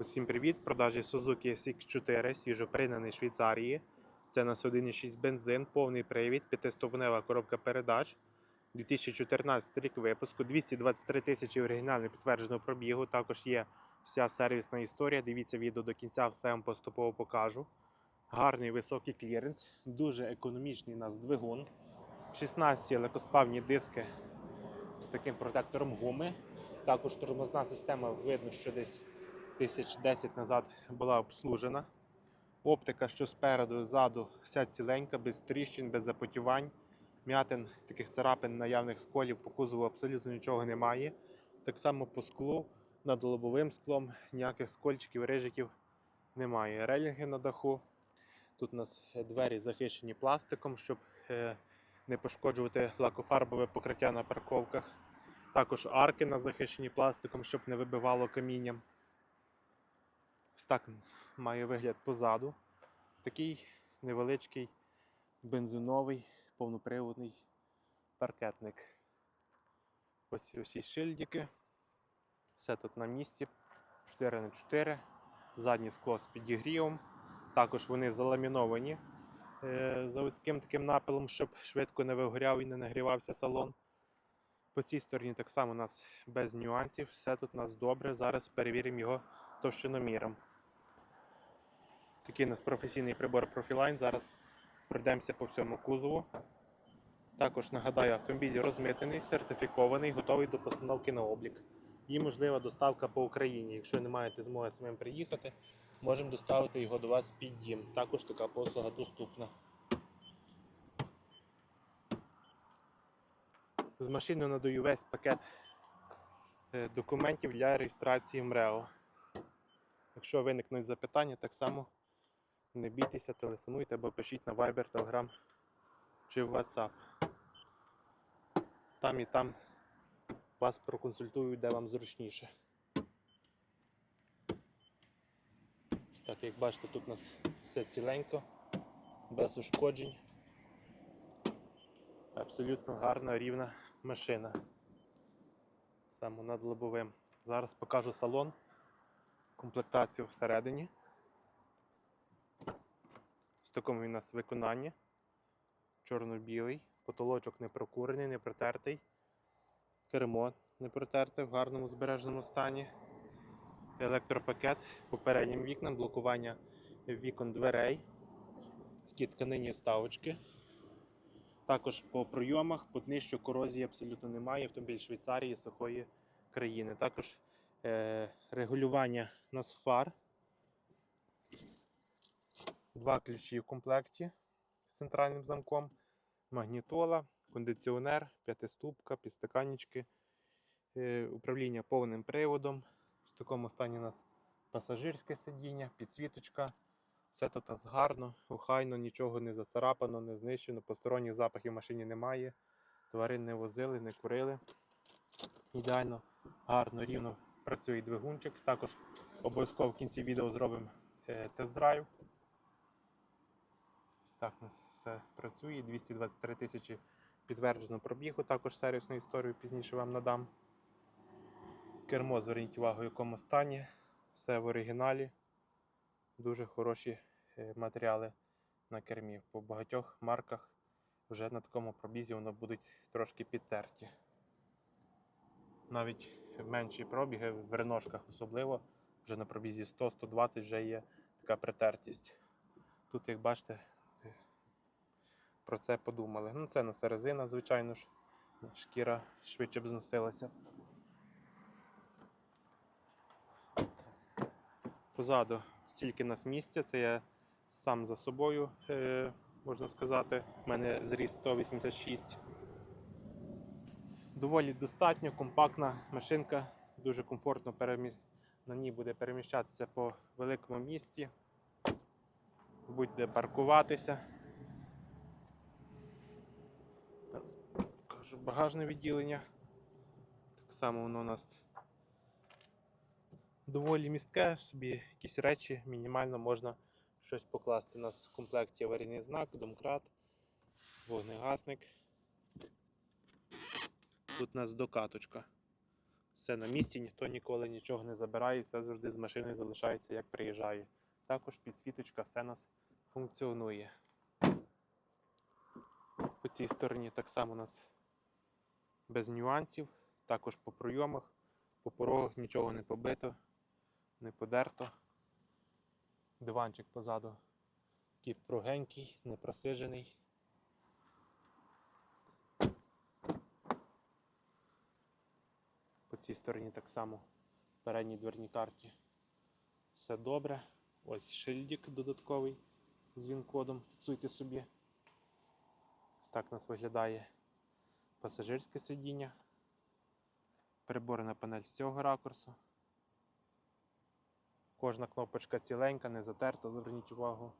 Усім привіт! Продажі Suzuki SX4, свіжопригнаний з Швейцарії. Це на 1,6 бензин, повний привід, п'ятиступнева коробка передач. 2014 рік випуску, 223 тисячі оригінально підтвердженого пробігу. Також є вся сервісна історія. Дивіться відео до кінця, все вам поступово покажу. Гарний високий кліренс, дуже економічний у нас двигун. 16 легкосплавні диски з таким протектором гуми. Також тормозна система, видно, що десь тисяч 10 назад була обслужена. Оптика, що спереду, ззаду, вся ціленька, без тріщин, без запотівань. М'ятин, таких царапин, наявних сколів по кузову абсолютно нічого немає. Так само по склу, над лобовим склом, ніяких скольчиків, рижиків немає. Релінги на даху. Тут у нас двері захищені пластиком, щоб е, не пошкоджувати лакофарбове покриття на парковках. Також арки на захищені пластиком, щоб не вибивало камінням. Ось так має вигляд позаду. Такий невеличкий бензиновий повноприводний паркетник. Ось усі шильдики. Все тут на місці. 4х4. Заднє скло з підігрівом. Також вони заламіновані е, заводським таким напилом, щоб швидко не вигоряв і не нагрівався салон. По цій стороні так само у нас без нюансів. Все тут у нас добре. Зараз перевіримо його товщиноміром. Такий у нас професійний прибор Profiline. Зараз пройдемося по всьому кузову. Також нагадаю, автомобіль розмитений, сертифікований, готовий до постановки на облік. І можлива доставка по Україні. Якщо не маєте змоги самим приїхати, можемо доставити його до вас під дім. Також така послуга доступна. З машини надаю весь пакет е, документів для реєстрації МРЕО. Якщо виникнуть запитання, так само не бійтеся, телефонуйте або пишіть на Viber, Telegram чи WhatsApp. Там і там вас проконсультують, де вам зручніше. Так, як бачите, тут у нас все ціленько, без ушкоджень. Абсолютно гарна рівна машина. Саме над лобовим. Зараз покажу салон, комплектацію всередині. В такому він у нас виконанні. Чорно-білий, потолочок не прокурений, не протертий. Кермо не протерте в гарному збереженому стані. Електропакет по переднім вікнам, блокування вікон дверей. Такі тканині вставочки. Також по пройомах, по днищу корозії абсолютно немає. Автомобіль Швейцарії, сухої країни. Також е, регулювання нас фар. Два ключі в комплекті з центральним замком, магнітола, кондиціонер, п'ятиступка, підстаканнички, е, управління повним приводом. В такому стані у нас пасажирське сидіння, підсвіточка. Все тут нас гарно, охайно, нічого не зацарапано, не знищено, посторонніх запахів в машині немає. Тварин не возили, не курили. Ідеально, гарно, рівно працює двигунчик. Також обов'язково в кінці відео зробимо е, тест-драйв. Ось так у нас все працює. 223 тисячі підтверджено пробігу, також сервісну історію пізніше вам надам. Кермо, зверніть увагу, в якому стані. Все в оригіналі. Дуже хороші е, матеріали на кермі. По багатьох марках вже на такому пробізі воно будуть трошки підтерті. Навіть менші пробіги в реношках особливо, вже на пробізі 100-120 вже є така притертість. Тут, як бачите, про це подумали. Ну, це на резина, звичайно ж, шкіра швидше б зносилася. Позаду стільки нас місця, це я сам за собою, е, можна сказати. У мене зріст 186. Доволі достатньо, компактна машинка, дуже комфортно перемі... на ній буде переміщатися по великому місті. Будь-де паркуватися. Зараз покажу багажне відділення. Так само воно у нас доволі містке, собі якісь речі мінімально можна щось покласти. У нас в комплекті аварійний знак, домкрат, вогнегасник. Тут у нас докаточка Все на місці, ніхто ніколи нічого не забирає, все завжди з машиною залишається, як приїжджає. Також підсвіточка, все у нас функціонує. По цій стороні так само у нас без нюансів, також по пройомах, по порогах нічого не побито, не подерто. Диванчик позаду такий прогенький, не просижений. По цій стороні так само в передній дверній карті все добре. Ось шильдик додатковий з він-кодом. Фіксуйте собі. Ось так у нас виглядає пасажирське сидіння. Приборна панель з цього ракурсу. Кожна кнопочка ціленька, не затерта, зверніть увагу.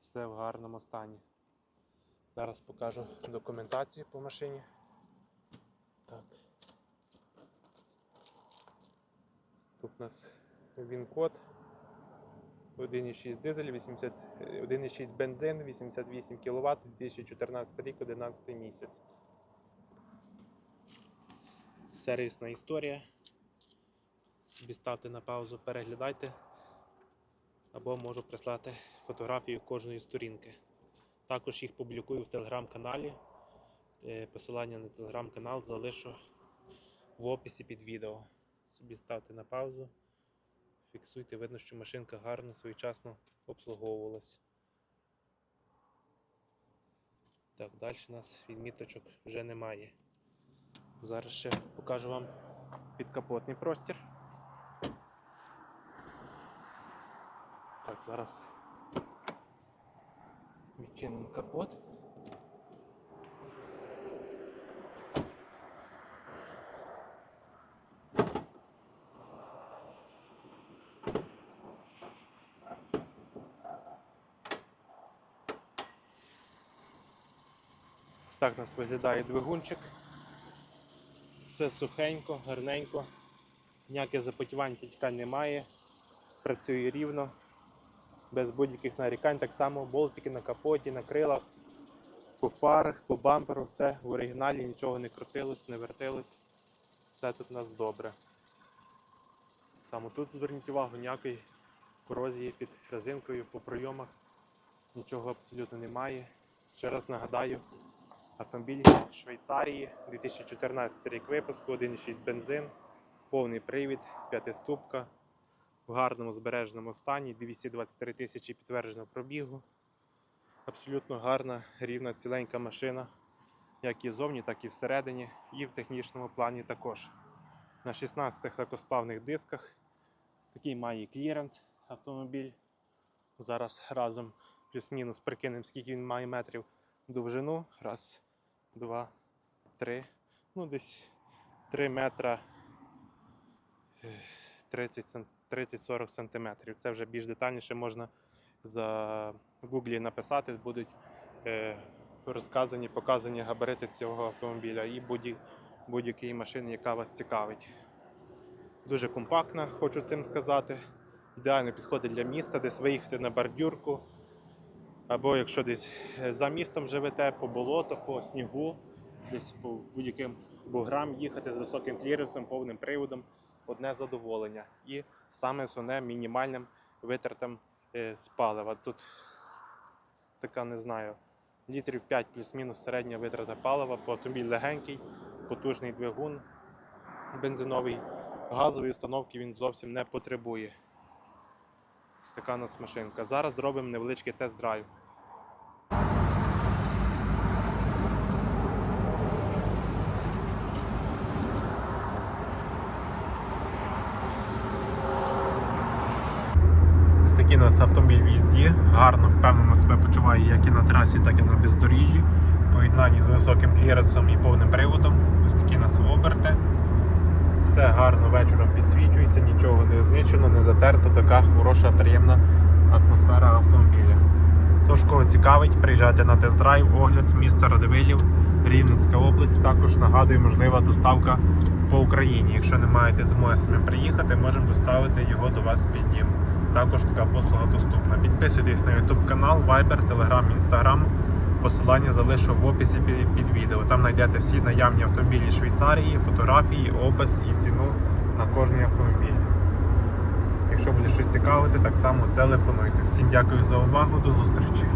Все в гарному стані. Зараз покажу документацію по машині. Так. Тут у нас він-код. 1,6 дизель, 80, е, 1,6 бензин, 88 кВт, 2014 рік, 11 місяць. Сервісна історія. Собі ставте на паузу, переглядайте. Або можу прислати фотографію кожної сторінки. Також їх публікую в телеграм-каналі. Е, Посилання на телеграм-канал залишу в описі під відео. Собі ставте на паузу. Фіксуйте, видно, що машинка гарно, своєчасно обслуговувалась. Так, далі у нас відміточок вже немає. Зараз ще покажу вам підкапотний простір. Так, зараз відчинимо капот. Ось так у нас виглядає двигунчик. Все сухенько, гарненько. Ніяких запотівань тічкань немає. Працює рівно, без будь-яких нарікань. Так само болтики на капоті, на крилах, по фарах, по бамперу, все в оригіналі, нічого не крутилось, не вертилось. Все тут у нас добре. Саме тут зверніть увагу, ніякої корозії під резинкою по пройомах. Нічого абсолютно немає. Ще раз нагадаю, автомобіль Швейцарії, 2014 рік випуску, 1,6 бензин, повний привід, п'ятиступка, в гарному збереженому стані, 223 тисячі підтвердженого пробігу. Абсолютно гарна, рівна, ціленька машина, як і зовні, так і всередині, і в технічному плані також. На 16 легкоспавних дисках. Ось такий має кліренс автомобіль. Зараз разом плюс-мінус прикинемо, скільки він має метрів довжину. Раз, два, три. Ну, десь 3 метра е, 30 см 30-40 сантиметрів. Це вже більш детальніше можна за гуглі написати, будуть е, розказані, показані габарити цього автомобіля і будь- будь-якої машини, яка вас цікавить. Дуже компактна, хочу цим сказати. Ідеально підходить для міста, десь виїхати на бордюрку. Або якщо десь е, за містом живете, по болоту, по снігу, десь по будь-яким буграм їхати з високим кліренсом, повним приводом, одне задоволення. І саме основне мінімальним витратам е, з палива. Тут така не знаю, літрів 5 плюс-мінус середня витрата палива, бо автомобіль легенький, потужний двигун бензиновий, газової установки він зовсім не потребує. Ось така нас машинка. Зараз зробимо невеличкий тест-драйв. Ось такий нас автомобіль в їзді. Гарно, впевнено себе почуває як і на трасі, так і на бездоріжжі. Поєднанні з високим кліренсом і повним приводом. Ось такі нас оберти. Все гарно вечором підсвічується, нічого не знищено, не затерто. Така хороша, приємна атмосфера автомобіля. Тож, кого цікавить, приїжджайте на тест-драйв, огляд міста Радивилів, Рівненська область. Також нагадую, можлива доставка по Україні. Якщо не маєте змоги самі приїхати, можемо доставити його до вас під дім. Також така послуга доступна. Підписуйтесь на YouTube канал, Viber, Telegram, Instagram. Посилання залишу в описі під, відео. Там знайдете всі наявні автомобілі Швейцарії, фотографії, опис і ціну на кожний автомобіль. Якщо буде щось цікавити, так само телефонуйте. Всім дякую за увагу, до зустрічі.